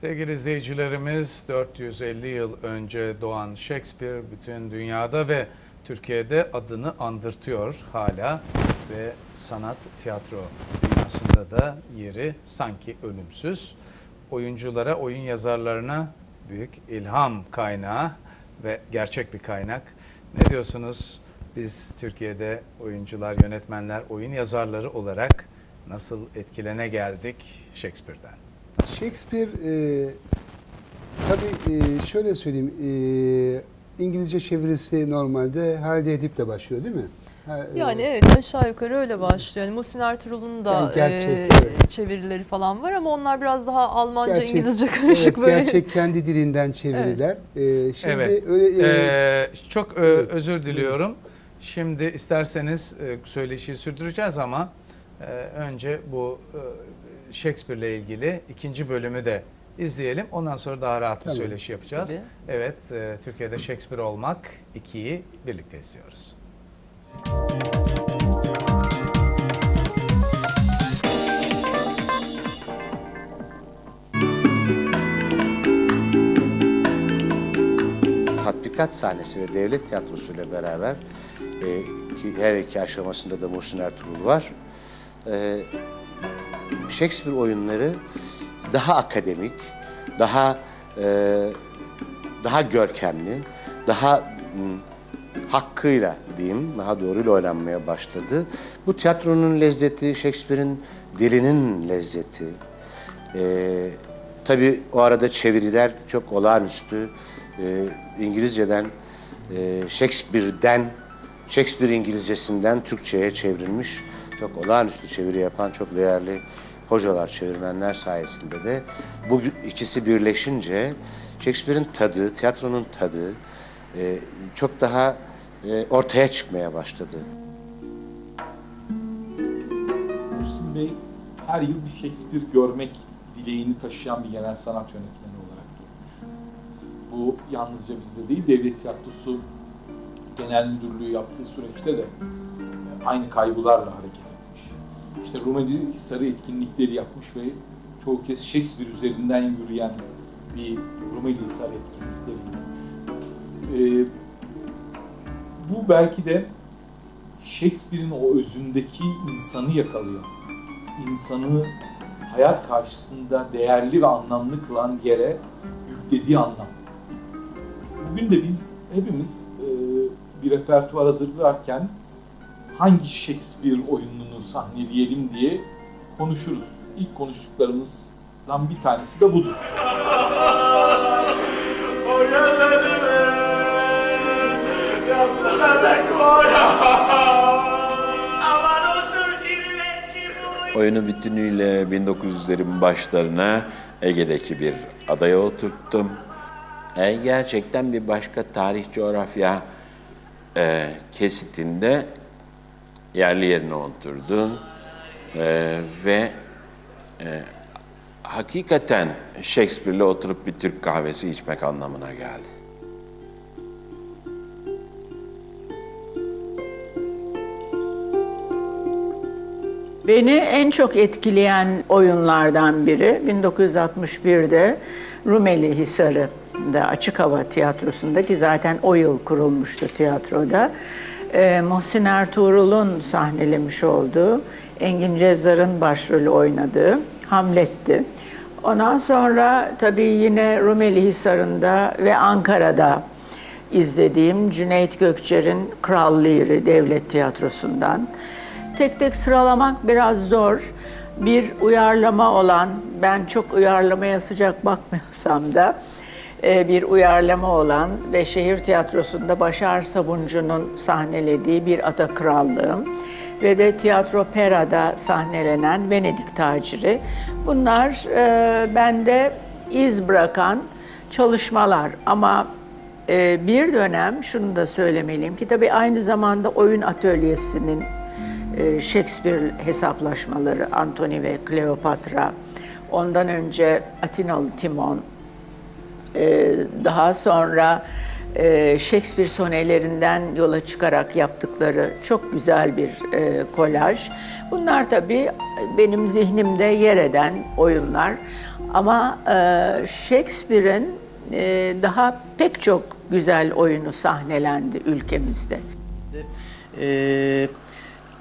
Sevgili izleyicilerimiz 450 yıl önce doğan Shakespeare bütün dünyada ve Türkiye'de adını andırtıyor hala ve sanat tiyatro dünyasında da yeri sanki ölümsüz. Oyunculara, oyun yazarlarına büyük ilham kaynağı ve gerçek bir kaynak. Ne diyorsunuz? Biz Türkiye'de oyuncular, yönetmenler, oyun yazarları olarak nasıl etkilene geldik Shakespeare'den? Shakespeare e, tabii e, şöyle söyleyeyim e, İngilizce çevirisi normalde Halide Edip'le başlıyor değil mi? Ha, e, Yani evet aşağı yukarı öyle başlıyor. Yani Muhsin Ertuğrul'un da Yani gerçek, e, evet. çevirileri falan var ama onlar biraz daha Almanca, Gerçek, İngilizce karışık evet, böyle. Gerçek kendi dilinden çeviriler. E, şimdi Evet. öyle e, Ee, çok e, özür diliyorum. Şimdi isterseniz e, söyleşiyi sürdüreceğiz ama e, önce bu e, Shakespeare ile ilgili ikinci bölümü de izleyelim. Ondan sonra daha rahat bir Tamam. söyleşi yapacağız. Tabii. Evet, e, Türkiye'de Shakespeare olmak 2'yi birlikte izliyoruz. tatbikat sahnesi ve devlet tiyatrosu ile beraber e, ki her iki aşamasında da Muhsin Ertuğrul var. E, Shakespeare oyunları daha akademik, daha e, daha görkemli, daha hakkıyla diyeyim, daha doğruyla oynanmaya başladı. Bu tiyatronun lezzeti, Shakespeare'in dilinin lezzeti, ee, tabii o arada çeviriler çok olağanüstü. Ee, İngilizceden, e, Shakespeare'den, Shakespeare İngilizcesinden Türkçe'ye çevrilmiş çok olağanüstü çeviri yapan çok değerli hocalar, çevirmenler sayesinde de bu ikisi birleşince Shakespeare'in tadı, tiyatronun tadı e, çok daha e, ortaya çıkmaya başladı. Muhsin Bey her yıl bir Shakespeare görmek dileğini taşıyan bir genel sanat yönetmeni olarak durmuş. Bu yalnızca bizde değil, Devlet Tiyatrosu Genel Müdürlüğü yaptığı süreçte de e, aynı kaygılarla hareket. İşte Rumeli Hisarı etkinlikleri yapmış ve çoğu kez Shakespeare üzerinden yürüyen bir Rumeli Hisarı etkinlikleri yapmış. Ee, bu belki de Shakespeare'in o özündeki insanı yakalayan, insanı hayat karşısında değerli ve anlamlı kılan yere yüklediği anlam. Bugün de biz hepimiz e, bir repertuar hazırlarken hangi Shakespeare oyununu sahneleyelim diye konuşuruz. İlk konuştuklarımızdan bir tanesi de budur. Oyunu bütünüyle 1900'lerin başlarına Ege'deki bir adaya oturttum. E, gerçekten bir başka tarih coğrafya e, kesitinde yerli yerine oturdu. E, ve e, hakikaten Shakespeare'le oturup bir Türk kahvesi içmek anlamına geldi. Beni en çok etkileyen oyunlardan biri 1961'de Rumeli Hisarı'nda Açık Hava Tiyatrosu'nda ki zaten o yıl kurulmuştu tiyatroda. Ee, Muhsin Ertuğrul'un sahnelemiş olduğu, Engin Cezzar'ın başrolü oynadığı Hamlet'ti. Ondan sonra tabii yine Rumeli Hisarı'nda ve Ankara'da izlediğim Cüneyt Gökçer'in Kral Lear'i Devlet Tiyatrosu'ndan. Tek tek sıralamak biraz zor. Bir uyarlama olan, ben çok uyarlamaya sıcak bakmıyorsam da e, bir uyarlama olan ve şehir tiyatrosunda Başar Sabuncu'nun sahnelediği bir Ata Krallığım ve de Tiyatro Pera'da sahnelenen Venedik Taciri. Bunlar e, bende iz bırakan çalışmalar ama e, bir dönem şunu da söylemeliyim ki tabii aynı zamanda oyun atölyesinin e, Shakespeare hesaplaşmaları, Antony ve Kleopatra, ondan önce Atinalı Timon, e, daha sonra e, Shakespeare sonelerinden yola çıkarak yaptıkları çok güzel bir e, kolaj. Bunlar tabii benim zihnimde yer eden oyunlar. Ama e, Shakespeare'in e, daha pek çok güzel oyunu sahnelendi ülkemizde. Ee,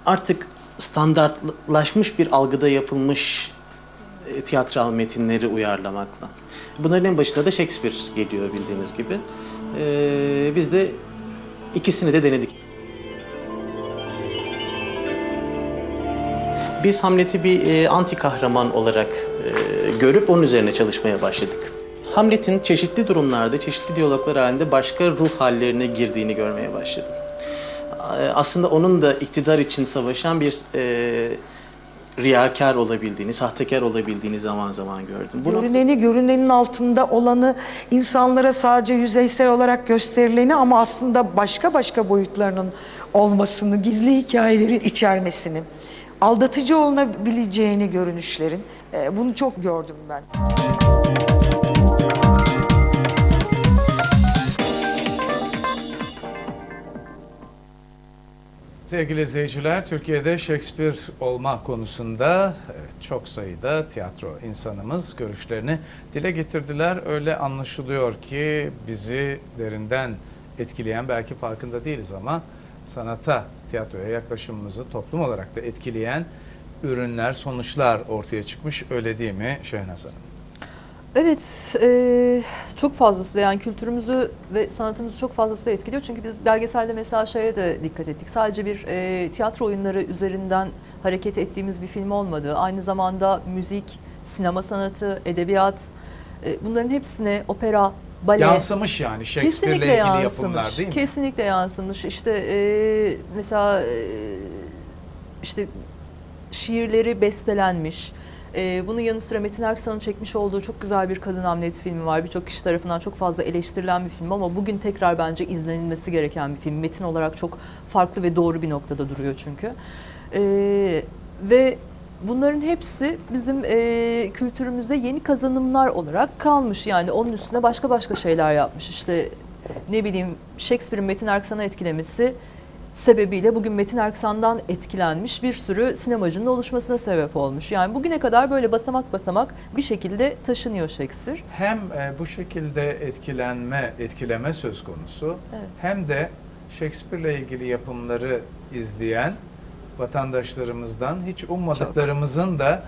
artık standartlaşmış bir algıda yapılmış e, tiyatral metinleri uyarlamakla. Bunların en başında da Shakespeare geliyor bildiğiniz gibi. Ee, biz de ikisini de denedik. Biz Hamlet'i bir e, anti kahraman olarak e, görüp onun üzerine çalışmaya başladık. Hamlet'in çeşitli durumlarda, çeşitli diyaloglar halinde başka ruh hallerine girdiğini görmeye başladım. E, Aslında onun da iktidar için savaşan bir e, riyakar olabildiğini, sahtekar olabildiğini zaman zaman gördüm. Bu nokta- Görüneni, görünenin altında olanı, insanlara sadece yüzeysel olarak gösterileni ama aslında başka başka boyutlarının olmasını, gizli hikayelerin içermesini, aldatıcı olunabileceğini görünüşlerin, e, bunu çok gördüm ben. Sevgili izleyiciler, Türkiye'de Shakespeare olma konusunda çok sayıda tiyatro insanımız görüşlerini dile getirdiler. Öyle anlaşılıyor ki bizi derinden etkileyen, belki farkında değiliz ama sanata, tiyatroya yaklaşımımızı toplum olarak da etkileyen ürünler, sonuçlar ortaya çıkmış. Öyle değil mi Şehnaz Hanım? Evet, e, çok fazlası yani kültürümüzü ve sanatımızı çok fazlası etkiliyor. Çünkü biz belgeselde mesela şeye de dikkat ettik. Sadece bir e, tiyatro oyunları üzerinden hareket ettiğimiz bir film olmadı. Aynı zamanda müzik, sinema sanatı, edebiyat e, bunların hepsine opera, bale... Yansımış yani Shakespeare'le ilgili yansımış. yapımlar değil mi? Kesinlikle yansımış. İşte e, mesela e, işte şiirleri bestelenmiş. E, bunun yanı sıra Metin Erksan'ın çekmiş olduğu çok güzel bir Kadın Hamlet filmi var. Birçok kişi tarafından çok fazla eleştirilen bir film ama bugün tekrar bence izlenilmesi gereken bir film. Metin olarak çok farklı ve doğru bir noktada duruyor çünkü. E, ve bunların hepsi bizim e, kültürümüze yeni kazanımlar olarak kalmış. Yani onun üstüne başka başka şeyler yapmış. İşte ne bileyim Shakespeare'in Metin Erksan'ı etkilemesi sebebiyle bugün Metin Erksan'dan etkilenmiş bir sürü sinemacının oluşmasına sebep olmuş. Yani bugüne kadar böyle basamak basamak bir şekilde taşınıyor Shakespeare. Hem e, bu şekilde etkilenme, etkileme söz konusu Evet. hem de Shakespeare'le ilgili yapımları izleyen vatandaşlarımızdan hiç ummadıklarımızın da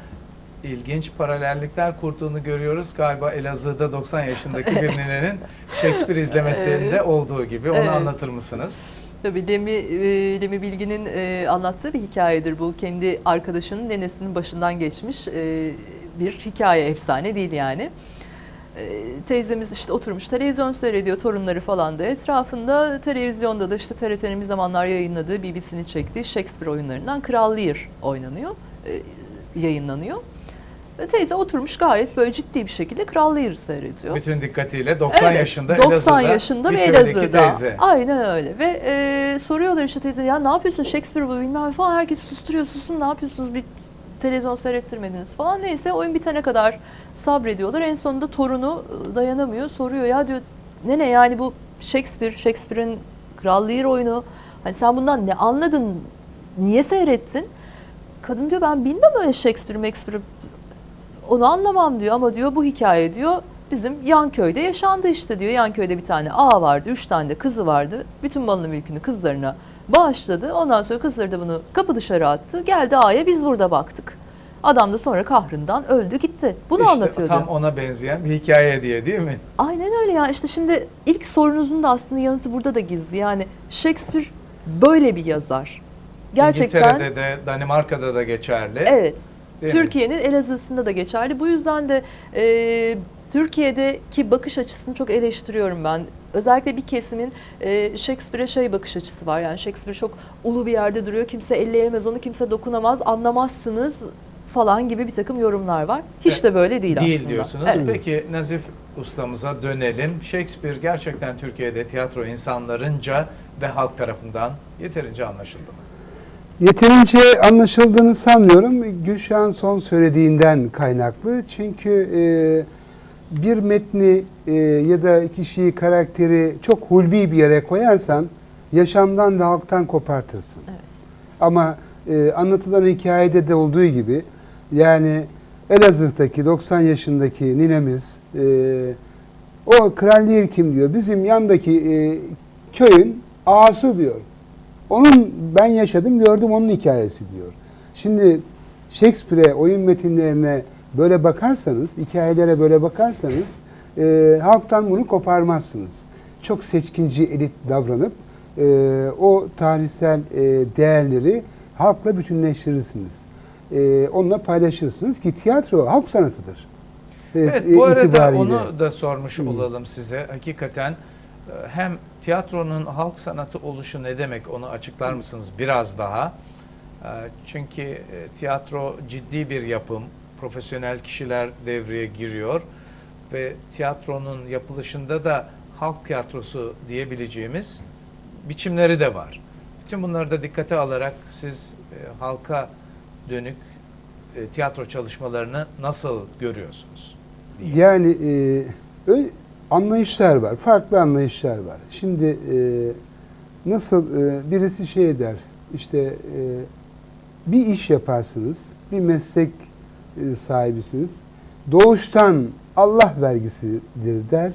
ilginç paralellikler kurduğunu görüyoruz. Galiba Elazığ'da 90 yaşındaki bir ninenin Shakespeare izlemesinde Evet. olduğu gibi. Onu Evet. anlatır mısınız? Tabii Lemi, e, Lemi Bilgin'in e, anlattığı bir hikayedir bu. Kendi arkadaşının nenesinin başından geçmiş e, bir hikaye, efsane değil yani. Teyzemiz işte oturmuş televizyon seyrediyor torunları falan da etrafında. Televizyonda da işte TRT'nin bir zamanlar yayınladığı BBC'nin çektiği Shakespeare oyunlarından Kral Lear oynanıyor, yayınlanıyor. Ve teyze oturmuş gayet böyle ciddi bir şekilde Kral Lear'ı seyrediyor. Bütün dikkatiyle 90 Evet, yaşında 90 Elazığ'da yaşında ve Elazığ'da. teyze. Aynen öyle. Ve e, soruyorlar işte teyze ya ne yapıyorsun Shakespeare bu bilmem falan. Herkes susturuyor susun ne yapıyorsunuz bir televizyon seyrettirmediniz falan. Neyse oyun bitene kadar sabrediyorlar. En sonunda torunu e, dayanamıyor. Soruyor ya diyor nene yani bu Shakespeare, Shakespeare'in Kral Lear oyunu. Hani sen bundan ne anladın? Niye seyrettin? Kadın diyor ben bilmem öyle Shakespeare, Shakespeare onu anlamam diyor ama diyor bu hikaye diyor bizim yan köyde yaşandı işte diyor. Yan köyde bir tane ağa vardı, üç tane de kızı vardı. Bütün malını mülkünü kızlarına bağışladı. Ondan sonra kızları da bunu kapı dışarı attı. Geldi ağaya biz burada baktık. Adam da sonra kahrından öldü gitti. Bunu İşte anlatıyordu. tam ona benzeyen bir hikaye diye değil mi? Aynen öyle ya. İşte şimdi ilk sorunuzun da aslında yanıtı burada da gizli. Yani Shakespeare böyle bir yazar. Gerçekten İngiltere'de de Danimarka'da da geçerli. Evet. Değil? Türkiye'nin Elazığ'sında da geçerli. Bu yüzden de e, Türkiye'deki bakış açısını çok eleştiriyorum ben. Özellikle bir kesimin e, Shakespeare'e şey bakış açısı var. Yani Shakespeare çok ulu bir yerde duruyor. Kimse elleyemez onu, kimse dokunamaz, anlamazsınız falan gibi bir takım yorumlar var. Hiç Evet. de böyle değil, Değil aslında. diyorsunuz. Evet. Peki Nazif ustamıza dönelim. Shakespeare gerçekten Türkiye'de tiyatro insanlarınca ve halk tarafından yeterince anlaşıldı mı? Yeterince anlaşıldığını sanmıyorum. Gülşah'ın son söylediğinden kaynaklı. Çünkü e, bir metni e, ya da kişiyi, karakteri çok hulvi bir yere koyarsan yaşamdan ve halktan kopartırsın. Evet. Ama e, anlatılan hikayede de olduğu gibi yani Elazığ'daki 90 yaşındaki ninemiz e, o kralliği kim diyor. Bizim yandaki e, köyün ağası diyor. Onun ben yaşadım gördüm onun hikayesi diyor. Şimdi Shakespeare'e oyun metinlerine böyle bakarsanız, hikayelere böyle bakarsanız e, halktan bunu koparmazsınız. Çok seçkinci elit davranıp e, o tarihsel e, değerleri halkla bütünleştirirsiniz. E, onunla paylaşırsınız ki tiyatro halk sanatıdır. Evet e, bu arada itibariyle. onu da sormuş Hı. olalım size. Hakikaten hem tiyatronun halk sanatı oluşu ne demek onu açıklar mısınız biraz daha? E, Çünkü e, tiyatro ciddi bir yapım. Profesyonel kişiler devreye giriyor ve tiyatronun yapılışında da halk tiyatrosu diyebileceğimiz biçimleri de var. Bütün bunları da dikkate alarak siz e, halka dönük e, tiyatro çalışmalarını nasıl görüyorsunuz? Yani e, anlayışlar var, farklı anlayışlar var. Şimdi e, nasıl e, birisi şey der, işte e, bir iş yaparsınız, bir meslek e, sahibisiniz. Doğuştan Allah vergisidir der.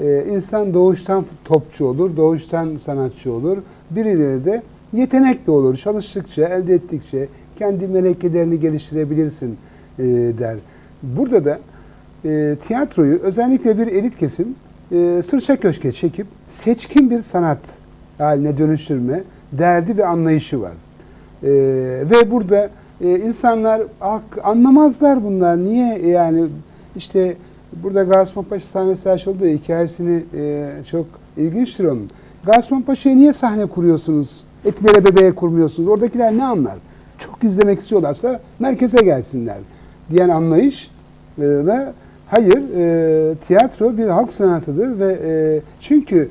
E, insan doğuştan topçu olur, doğuştan sanatçı olur. Birileri de yetenekli olur. Çalıştıkça, elde ettikçe kendi melekelerini geliştirebilirsin e, der. Burada da e, tiyatroyu özellikle bir elit kesim e, sırça köşke çekip seçkin bir sanat haline dönüştürme derdi ve anlayışı var. E, ve burada e, insanlar "Ak- anlamazlar bunlar. Niye yani işte burada Gasman Paşa sahnesi açıldı hikayesini e, çok ilginçtir onun. Gasman Paşa'ya niye sahne kuruyorsunuz? Etilere bebeğe kurmuyorsunuz. Oradakiler ne anlar? Çok izlemek istiyorlarsa merkeze gelsinler diyen anlayış da hayır e, tiyatro bir halk sanatıdır ve e, çünkü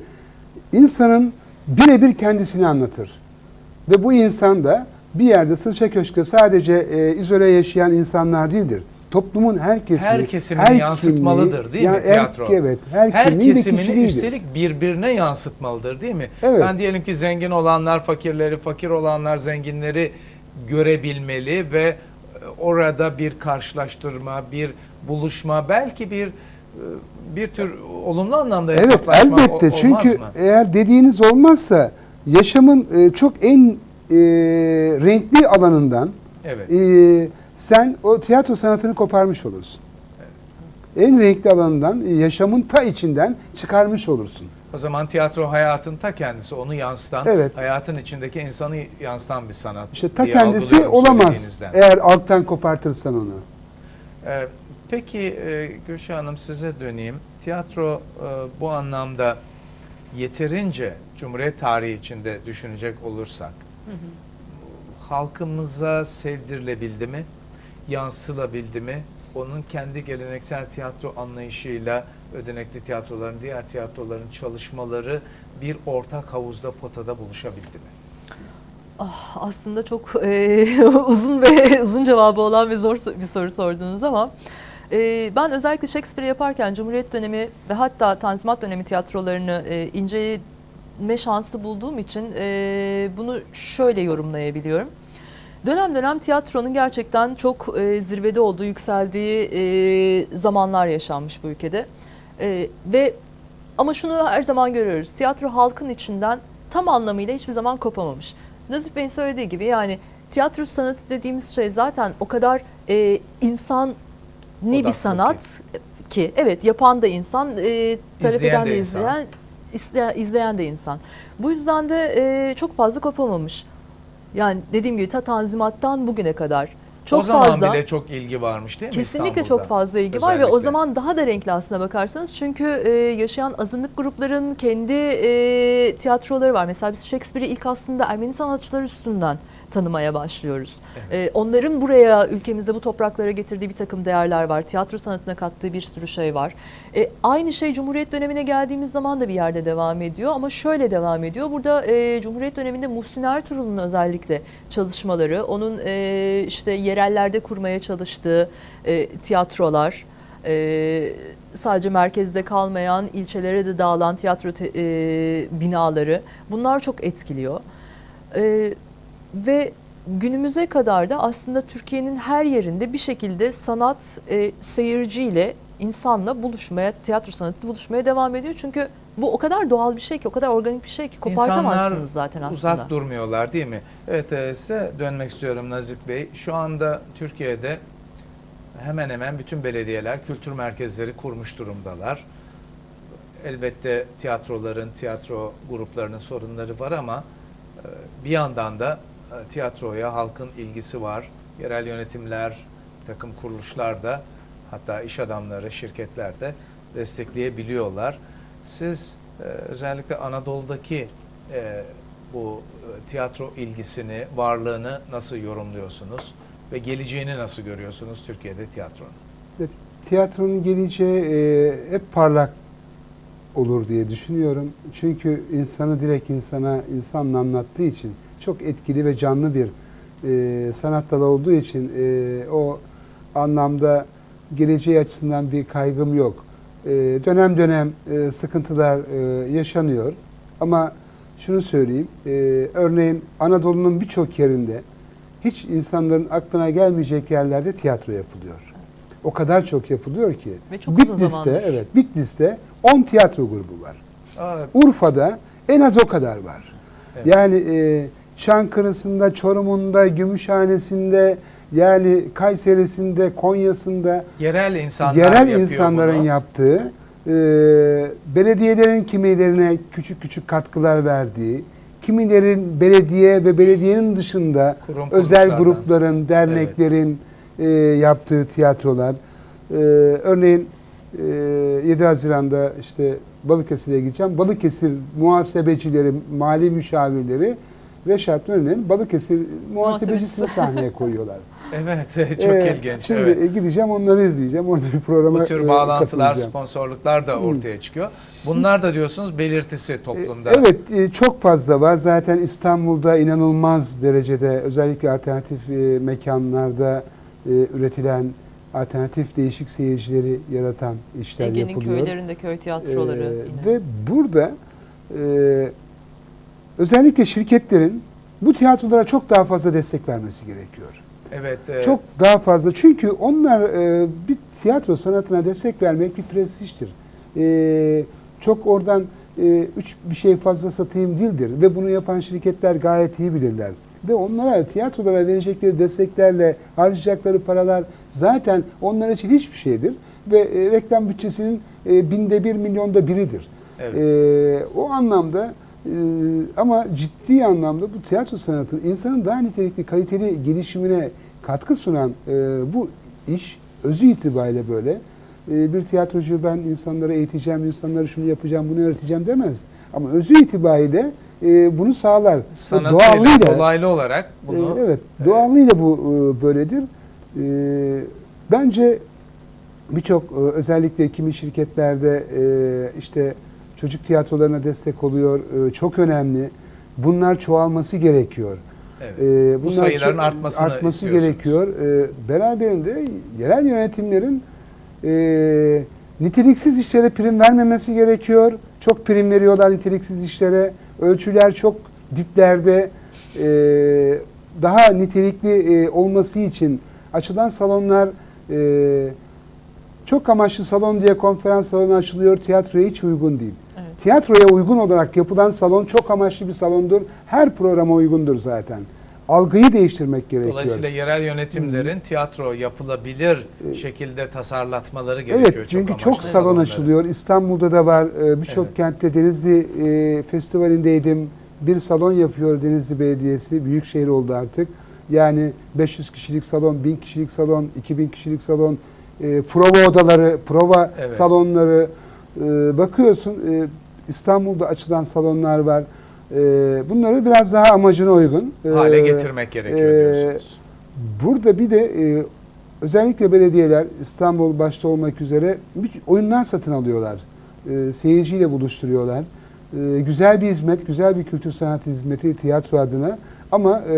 insanın birebir kendisini anlatır. Ve bu insan da bir yerde sırça köşkte sadece e, izole yaşayan insanlar değildir. Toplumun her kesimi, Her kesimin her yansıtmalıdır değil mi Ya- her- tiyatro? evet. Her, Her kesimini kişiliğidir. üstelik birbirine yansıtmalıdır değil mi? Evet. Ben diyelim ki zengin olanlar fakirleri, fakir olanlar zenginleri görebilmeli ve orada bir karşılaştırma, bir buluşma, belki bir e, bir tür olumlu anlamda Evet elbette olmaz çünkü mı? eğer dediğiniz olmazsa yaşamın e, çok en e, renkli alanından Evet. e, sen o tiyatro sanatını koparmış olursun. En renkli alanından e, yaşamın ta içinden çıkarmış olursun. O zaman tiyatro hayatın ta kendisi, onu yansıtan, Evet. hayatın içindeki insanı yansıtan bir sanat. İşte ta kendisi olamaz eğer alttan kopartırsan onu. Ee, Peki e, Gülşah Hanım size döneyim. Tiyatro e, bu anlamda yeterince Cumhuriyet tarihi içinde düşünecek olursak halkımıza sevdirilebildi mi? Yansılabildi mi? Onun kendi geleneksel tiyatro anlayışıyla ödenekli tiyatroların, diğer tiyatroların çalışmaları bir ortak havuzda potada buluşabildi mi? Ah, aslında çok e, uzun ve uzun cevabı olan ve zor bir soru sordunuz ama e, ben özellikle Shakespeare yaparken Cumhuriyet dönemi ve hatta Tanzimat dönemi tiyatrolarını e, inceleme şansı bulduğum için e, bunu şöyle yorumlayabiliyorum. Dönem dönem tiyatronun gerçekten çok e, zirvede olduğu, yükseldiği e, zamanlar yaşanmış bu ülkede. E, ve ama şunu her zaman görüyoruz. Tiyatro halkın içinden tam anlamıyla hiçbir zaman kopamamış. Nazif Bey'in söylediği gibi yani tiyatro sanatı dediğimiz şey zaten o kadar e, insan ni bir sanat ki. evet yapan da insan, e, talep İzleyen eden de de insan. izleyen, izleyen, izleyen de insan. Bu yüzden de e, çok fazla kopamamış. Yani dediğim gibi ta tanzimattan bugüne kadar çok o zaman fazla bile çok ilgi varmış değil mi Kesinlikle İstanbul'da? çok fazla ilgi var ve o Özellikle. zaman daha da renkli aslına bakarsanız. Çünkü e, yaşayan azınlık grupların kendi e, tiyatroları var. Mesela biz Shakespeare'i ilk aslında Ermeni sanatçılar üstünden tanımaya başlıyoruz. E, onların buraya ülkemize bu topraklara getirdiği bir takım değerler var. Tiyatro sanatına kattığı bir sürü şey var. E, aynı şey Cumhuriyet dönemine geldiğimiz zaman da bir yerde devam ediyor ama şöyle devam ediyor. Burada e, Cumhuriyet döneminde Muhsin Ertuğrul'un özellikle çalışmaları, onun e, işte yerellerde kurmaya çalıştığı e, tiyatrolar, e, sadece merkezde kalmayan, ilçelere de dağılan tiyatro te- e, binaları bunlar çok etkiliyor. E, ve günümüze kadar da aslında Türkiye'nin her yerinde bir şekilde sanat e, seyirciyle, insanla buluşmaya, tiyatro sanatı buluşmaya devam ediyor. Çünkü bu o kadar doğal bir şey ki, o kadar organik bir şey ki kopartamazsınız zaten aslında. uzak durmuyorlar değil mi? Evet e, size dönmek istiyorum Nazif Bey. Şu anda Türkiye'de hemen hemen bütün belediyeler kültür merkezleri kurmuş durumdalar. Elbette tiyatroların, tiyatro gruplarının sorunları var ama e, bir yandan da tiyatroya halkın ilgisi var. Yerel yönetimler, takım kuruluşlar da hatta iş adamları, şirketler de destekleyebiliyorlar. Siz e, özellikle Anadolu'daki e, bu e, tiyatro ilgisini, varlığını nasıl yorumluyorsunuz ve geleceğini nasıl görüyorsunuz Türkiye'de tiyatronun? Tiyatronun geleceği e, hep parlak olur diye düşünüyorum. Çünkü insanı direkt insana, insanla anlattığı için çok etkili ve canlı bir e, sanat dalı olduğu için e, o anlamda geleceği açısından bir kaygım yok. E, dönem dönem e, sıkıntılar e, yaşanıyor. Ama şunu söyleyeyim, e, örneğin Anadolu'nun birçok yerinde hiç insanların aklına gelmeyecek yerlerde tiyatro yapılıyor. O kadar çok yapılıyor ki. Ve çok uzun Bitlis'te, zamandır. evet, Bitlis'te 10 tiyatro grubu var. Aa, Urfa'da en az o kadar var. Evet. Yani e, Çankırı'sında, Çorum'unda, Gümüşhane'sinde, yani Kayseri'sinde, Konya'sında yerel insanlar yerel insanların bunu. yaptığı, e, belediyelerin kimilerine küçük küçük katkılar verdiği, kimilerin belediye ve belediyenin dışında Kurum özel grupların, derneklerin e, yaptığı tiyatrolar. E, örneğin e, 7 Haziran'da işte Balıkesir'e gideceğim. Balıkesir muhasebecileri, mali müşavirleri Reşat Nuri'nin Balıkesir muhasebecisini sahneye koyuyorlar. Evet, çok Ee, ilginç. Şimdi evet. e, gideceğim onları izleyeceğim. Onları programa Bu tür e, bağlantılar, sponsorluklar da ortaya çıkıyor. Bunlar da diyorsunuz belirtisi toplumda. E, Evet çok fazla var. Zaten İstanbul'da inanılmaz derecede özellikle alternatif mekanlarda üretilen alternatif değişik seyircileri yaratan işler Ege'nin yapılıyor. köylerinde köy tiyatroları Ee, yine. ve burada e, özellikle şirketlerin bu tiyatrolara çok daha fazla destek vermesi gerekiyor. Evet. e, Çok daha fazla. Çünkü onlar e, bir tiyatro sanatına destek vermek bir prestijdir. E, çok oradan e, üç bir şey fazla satayım değildir. Ve bunu yapan şirketler gayet iyi bilirler. Ve onlara tiyatrolara verecekleri desteklerle harcayacakları paralar zaten onlar için hiçbir şeydir. Ve e, reklam bütçesinin e, binde bir milyonda biridir. evet. Ee, o anlamda e, ama ciddi anlamda bu tiyatro sanatı insanın daha nitelikli, kaliteli gelişimine katkı sunan e, bu iş özü itibariyle böyle. E, bir tiyatrocu ben insanlara eğiteceğim, insanlara şunu yapacağım, bunu öğreteceğim demez. Ama özü itibariyle e, bunu sağlar. sanatıyla, Doğallığıyla- dolaylı olarak bunu ee, Evet, doğallığıyla bu e, böyledir. Ee, Bence birçok e, özellikle kimi şirketlerde e, işte çocuk tiyatrolarına destek oluyor. E, Çok önemli. Bunlar çoğalması gerekiyor. evet. Ee, Bu sayıların artmasını artması gerekiyor. Ee, Beraberinde yerel yönetimlerin e, niteliksiz işlere prim vermemesi gerekiyor. Çok prim veriyorlar niteliksiz işlere. Ölçüler çok diplerde. Ee, daha nitelikli e, olması için açılan salonlar e, çok amaçlı salon diye konferans salonu açılıyor. Tiyatroya hiç uygun değil. Tiyatroya uygun olarak yapılan salon çok amaçlı bir salondur. Her programa uygundur zaten. Algıyı değiştirmek gerekiyor. Dolayısıyla yerel yönetimlerin tiyatro yapılabilir şekilde tasarlatmaları gerekiyor. Evet çünkü çok, amaçlı salon salonları. açılıyor. İstanbul'da da var. Ee, Birçok Evet. kentte Denizli e, Festivali'ndeydim. Bir salon yapıyor Denizli Belediyesi. Büyük şehir oldu artık. Yani 500 kişilik salon, 1000 kişilik salon, 2000 kişilik salon, e, prova odaları, prova Evet. salonları. E, bakıyorsun e, İstanbul'da açılan salonlar var. E, bunları biraz daha amacına uygun. e, hale getirmek gerekiyor e, diyorsunuz. Burada bir de e, özellikle belediyeler İstanbul başta olmak üzere oyunlar satın alıyorlar. E, seyirciyle buluşturuyorlar. E, güzel bir hizmet, güzel bir kültür sanat hizmeti tiyatro adına ama e,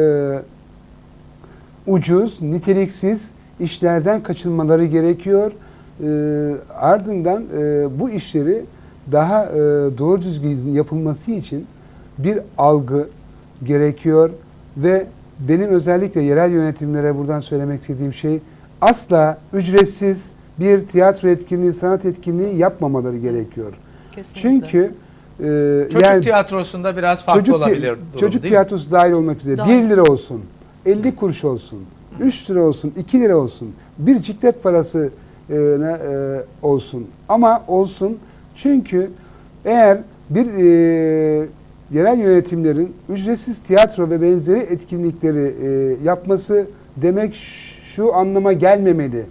ucuz, niteliksiz işlerden kaçınmaları gerekiyor. e, ardından e, bu işleri daha e, doğru düzgün yapılması için bir algı gerekiyor ve benim özellikle yerel yönetimlere buradan söylemek istediğim şey asla ücretsiz bir tiyatro etkinliği, sanat etkinliği yapmamaları gerekiyor. Kesinlikle. Çünkü e, Çocuk yani tiyatrosunda biraz farklı çocuk, olabilir durum çocuk değil mi? tiyatrosu dahil olmak üzere Dahil. 1 lira olsun, 50 kuruş olsun, 3 lira olsun, 2 lira olsun, bir ciklet parası e, e, olsun. Ama olsun çünkü eğer bir e, yerel yönetimlerin ücretsiz tiyatro ve benzeri etkinlikleri e, yapması demek şu anlama gelmemeli.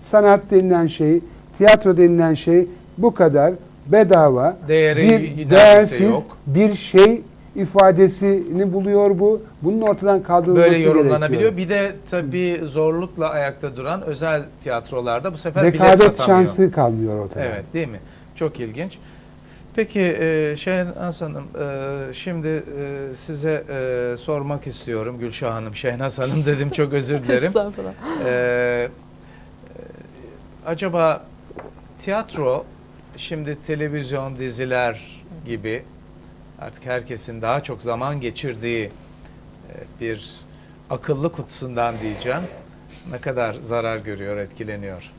Sanat denilen şey, tiyatro denilen şey bu kadar bedava, Değeri bir değersiz yok. bir şey ifadesini buluyor bu. Bunun ortadan kaldırılması Böyle yorumlanabiliyor. gerekiyor. Bir de tabii zorlukla ayakta duran özel tiyatrolarda bu sefer bilet Rekabet satamıyor. şansı kalmıyor ortada. Evet değil mi? Çok ilginç. Peki e, Şehnaz Hanım e, şimdi e, size e, sormak istiyorum Gülşah Hanım. Şehnaz Hanım dedim çok özür dilerim. Estağfurullah. E, e, acaba tiyatro şimdi televizyon, diziler gibi artık herkesin daha çok zaman geçirdiği bir akıllı kutusundan diyeceğim. Ne kadar zarar görüyor, etkileniyor?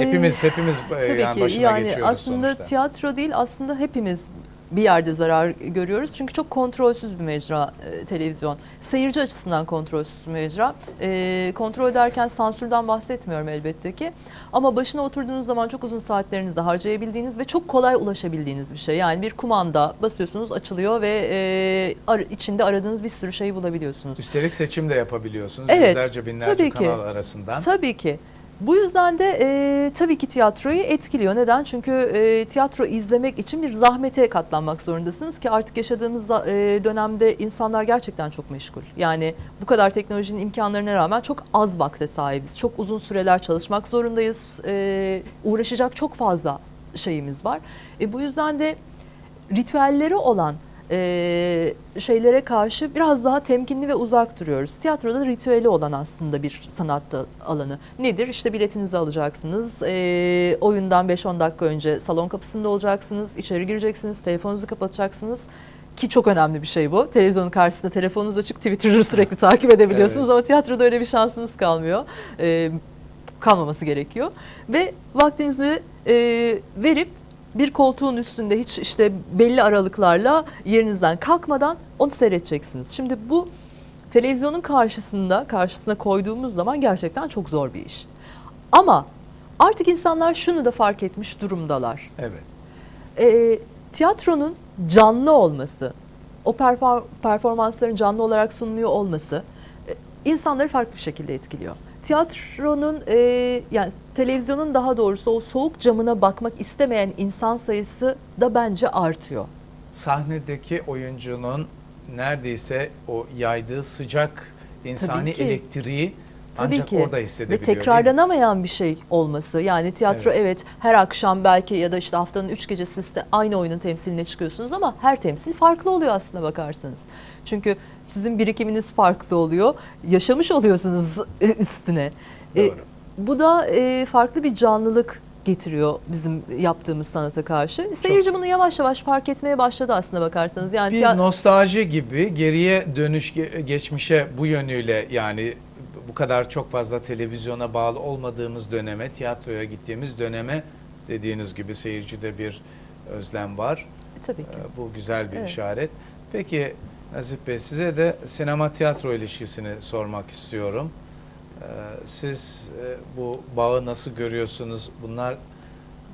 Hepimiz hepimiz e, Tabii yani ki başına yani geçiyoruz aslında sonuçta. tiyatro değil aslında hepimiz bir yerde zarar görüyoruz. Çünkü çok kontrolsüz bir mecra e, televizyon. Seyirci açısından kontrolsüz bir mecra. E, kontrol ederken sansürden bahsetmiyorum elbette ki. Ama başına oturduğunuz zaman çok uzun saatlerinizi harcayabildiğiniz ve çok kolay ulaşabildiğiniz bir şey. Yani bir kumanda basıyorsunuz açılıyor ve e, ar- içinde aradığınız bir sürü şeyi bulabiliyorsunuz. Üstelik seçim de yapabiliyorsunuz. Evet, Yüzlerce binlerce tabii ki. kanal arasından. Tabii ki. Bu yüzden de e, tabii ki tiyatroyu etkiliyor. Neden? Çünkü e, tiyatro izlemek için bir zahmete katlanmak zorundasınız ki artık yaşadığımız da- e, dönemde insanlar gerçekten çok meşgul. Yani bu kadar teknolojinin imkanlarına rağmen çok az vakte sahibiz. Çok uzun süreler çalışmak zorundayız. E, uğraşacak çok fazla şeyimiz var. E, bu yüzden de ritüelleri olan e, şeylere karşı biraz daha temkinli ve uzak duruyoruz. Tiyatroda ritüeli olan aslında bir sanat alanı. Nedir? İşte biletinizi alacaksınız. E, oyundan 5-10 dakika önce salon kapısında olacaksınız. içeri gireceksiniz. Telefonunuzu kapatacaksınız. Ki çok önemli bir şey bu. Televizyonun karşısında telefonunuz açık Twitter'ı sürekli takip edebiliyorsunuz Evet. ama tiyatroda öyle bir şansınız kalmıyor. E, kalmaması gerekiyor. Ve vaktinizi e, verip bir koltuğun üstünde hiç işte belli aralıklarla yerinizden kalkmadan onu seyredeceksiniz. Şimdi bu televizyonun karşısında karşısına koyduğumuz zaman gerçekten çok zor bir iş. Ama artık insanlar şunu da fark etmiş durumdalar. Evet. E, tiyatronun canlı olması, o perfor- performansların canlı olarak sunuluyor olması e, insanları farklı bir şekilde etkiliyor. Tiyatronun e, yani televizyonun daha doğrusu o soğuk camına bakmak istemeyen insan sayısı da bence artıyor. Sahnedeki oyuncunun neredeyse o yaydığı sıcak insani Tabii ki. elektriği Tabii ancak ki. orada Ve hissedebiliyor. tekrarlanamayan bir şey olması. Yani tiyatro evet. her akşam belki ya da işte haftanın üç gecesi siz de aynı oyunun temsiline çıkıyorsunuz ama her temsil farklı oluyor aslında bakarsanız. Çünkü sizin birikiminiz farklı oluyor. Yaşamış oluyorsunuz e, üstüne. E, Doğru. Bu da e, farklı bir canlılık getiriyor bizim yaptığımız sanata karşı. Seyirci bunu yavaş yavaş fark etmeye başladı aslında bakarsanız. Yani Bir nostalji gibi geriye dönüş ge- geçmişe bu yönüyle yani bu kadar çok fazla televizyona bağlı olmadığımız döneme, tiyatroya gittiğimiz döneme dediğiniz gibi seyircide bir özlem var. tabii ki. Ee, Bu güzel bir Evet. işaret. Peki Nazif Bey size de sinema tiyatro ilişkisini sormak istiyorum. Ee, Siz e, bu bağı nasıl görüyorsunuz? Bunlar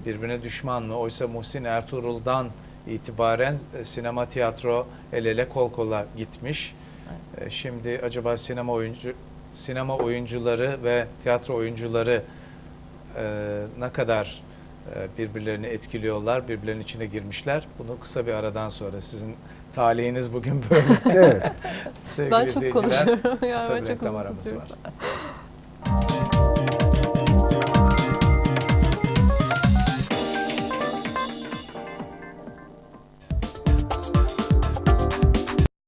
birbirine düşman mı? Oysa Muhsin Ertuğrul'dan itibaren e, sinema tiyatro el ele kol kola gitmiş. E, Şimdi acaba sinema oyuncu sinema oyuncuları ve tiyatro oyuncuları e, ne kadar e, birbirlerini etkiliyorlar, birbirlerinin içine girmişler. Bunu kısa bir aradan sonra sizin talihiniz bugün böyle. Evet. Sevgili Ben çok konuşuyorum. Yani kısa bir çok reklam aramız var.